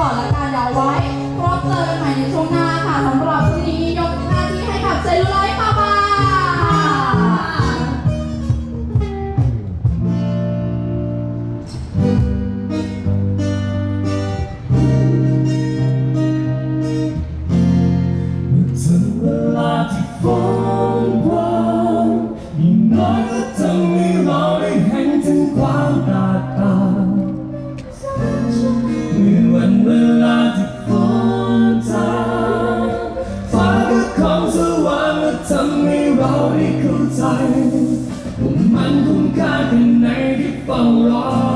ก่อนละกันเดี๋ยไว้พบเจอกันใหม่ในช่วงหน้า ทำให้เราได้เข้าใจว่ามันคุ้มค่าแค่ไหนที่เฝ้ารอ